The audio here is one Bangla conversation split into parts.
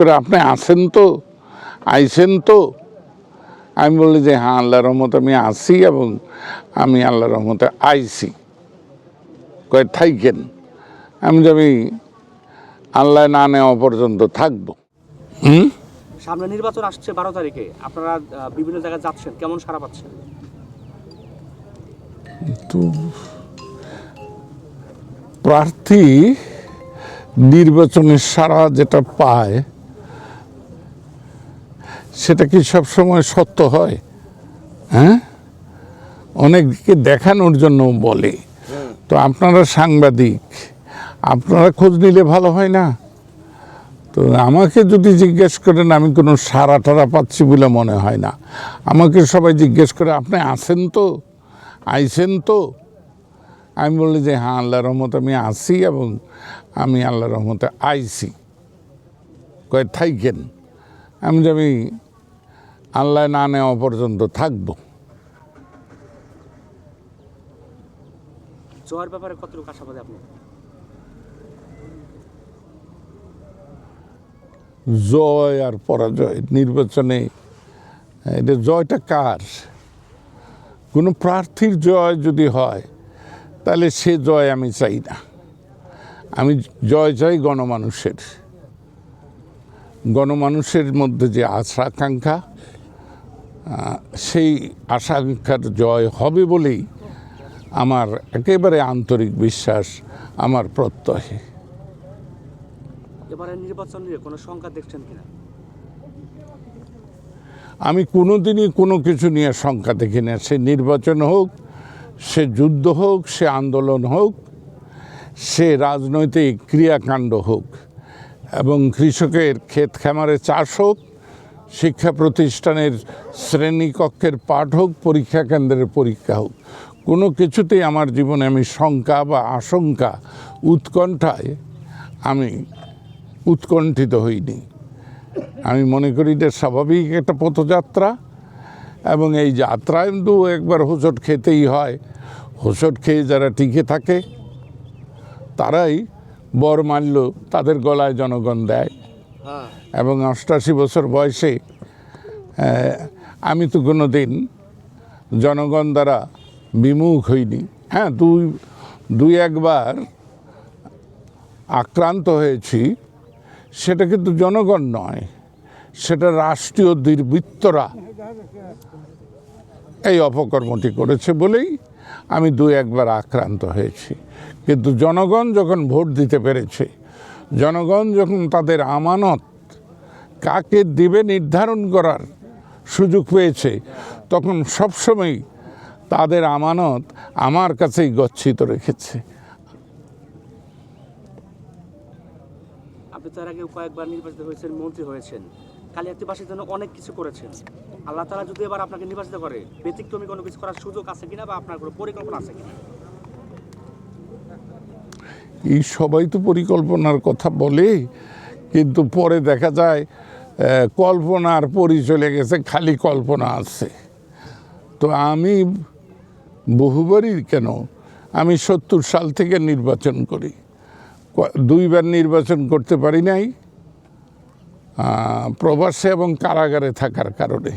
করে আপনি আছেন তো আইছেন তো। আমি বললি যে হ্যাঁ আল্লাহ রহমতে আমি আসি এবং আমি আল্লাহ রহমতে আইছি। কয়ে থাইকেন। আমি যে আমি আল্লাহ না নেওয়া পর্যন্ত থাকব। হুম? সামনে নির্বাচন আসছে বারো তারিখে। আপনারা বিভিন্ন জায়গায় যাচ্ছেন। কেমন সারা পাচ্ছেন? তো প্রার্থী নির্বাচনের সারা যেটা পায় সেটা কি সবসময় সত্য হয়? হ্যাঁ? অনেককে দেখানোর জন্য বলে। তো আপনারা সাংবাদিক, আপনারা খোঁজ নিলে ভালো হয় না? তো আমাকে যদি জিজ্ঞেস করেন, আমি কোনো সারা টারা পাচ্ছি বলে মনে হয় না। আমাকে সবাই জিজ্ঞেস করে, আপনি আছেন তো? আইসেন তো? আমি বললি যে হ্যাঁ আল্লাহ রহমতে আমি আসি এবং আমি আল্লাহ রহমতে আইছি। কয়ে, থাইকেন। আমি যে, আমি আল্লাহ না নেওয়া পর্যন্ত থাকব। জয়ের ব্যাপারে কতটুকু আশাবাদী আপনি? জয় আর পরাজয় নির্বাচনে এটা জয়টা কার? কোনো প্রার্থীর জয় যদি হয় তাহলে সে জয় আমি চাই না। আমি জয় চাই গণমানুষের। গণমানুষের মধ্যে যে আশা আকাঙ্ক্ষা সেই আকাঙ্ক্ষার জয় হবে বলেই আমার একেবারে আন্তরিক বিশ্বাস আমার প্রত্যয়ে। এবারে নির্বাচন নিয়ে কোনো দেখছেন কিনা? আমি কোনোদিনই কোনো কিছু নিয়ে শঙ্কা দেখি না। সে নির্বাচন হোক সে যুদ্ধ হোক সে আন্দোলন হোক সে রাজনৈতিক ক্রিয়াকাণ্ড হোক এবং কৃষকের ক্ষেত খামারে চাষ হোক শিক্ষা প্রতিষ্ঠানের শ্রেণীকক্ষের পাঠ হোক, পরীক্ষা কেন্দ্রের পরীক্ষা হোক, কোনো কিছুতেই আমার জীবনে আমি শঙ্কা বা আশঙ্কা উৎকণ্ঠায় আমি উৎকণ্ঠিত হইনি। আমি মনে করি এটা স্বাভাবিক একটা পথযাত্রা এবং এই যাত্রায় কিন্তু একবার হোঁচট খেতেই হয়। হোঁচট খেয়ে যারা টিকে থাকে, তারাই বর মাল্য তাদের গলায় জনগণ দেয়। এবং অষ্টাশি বছর বয়সে আমি তো কোনো দিন জনগণ দ্বারা বিমুখ হইনি। হ্যাঁ দুই দুই একবার আক্রান্ত হয়েছি, সেটা কিন্তু জনগণ নয়, সেটা রাষ্ট্রীয় দুর্বৃত্তরা এই অপকর্মটি করেছে বলেই আমি দু একবার আক্রান্ত হয়েছি। কিন্তু জনগণ যখন ভোট দিতে পেরেছে জনগণ যখন তাদের আমানত কাকে দিবে নির্ধারণ করার সুযোগ পেয়েছে, তখন সবসময় তাদের আমানত আমার কাছেই গচ্ছিত রেখেছে। আপনি কয়েকবার নির্বাচিত হয়েছেন, মন্ত্রী হয়েছেন। অনেক কিছু করেছেন। আল্লাহ যদি এবার আপনাকে নির্বাচিত করে, ব্যতিক্রমী কোনো কিছু করার সুযোগ আছে কিনা বা আপনার কোনো পরিকল্পনা আছে কিনা? এই সবাই তো পরিকল্পনার কথা বলে কিন্তু পরে দেখা যায় কল্পনার পরি চলে গেছে, খালি কল্পনা আছে। তো আমি বহুবারই কেন, আমি সত্তর সাল থেকে নির্বাচন করি। দুইবার নির্বাচন করতে পারি নাই প্রবাসে এবং কারাগারে থাকার কারণে।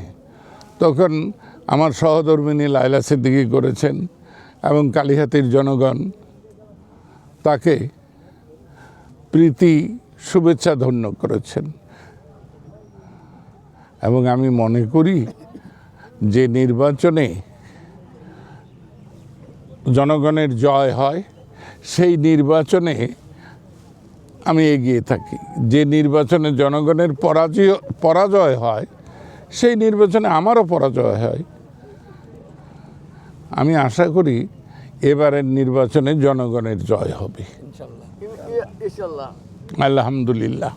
তখন আমার সহধর্মিনী লাইলা সিদ্দিকি করেছেন, এবং কালিহাতির জনগণ তাকে প্রীতি, শুভেচ্ছা ধন্য করেছেন। এবং আমি মনে করি যে নির্বাচনে জনগণের জয় হয়, সেই নির্বাচনে আমি এগিয়ে থাকি। যে নির্বাচনে জনগণের পরাজয় পরাজয় হয়, সেই নির্বাচনে আমারও পরাজয় হয়। আমি আশা করি এবারের নির্বাচনে জনগণের জয় হবে। আলহামদুলিল্লাহ।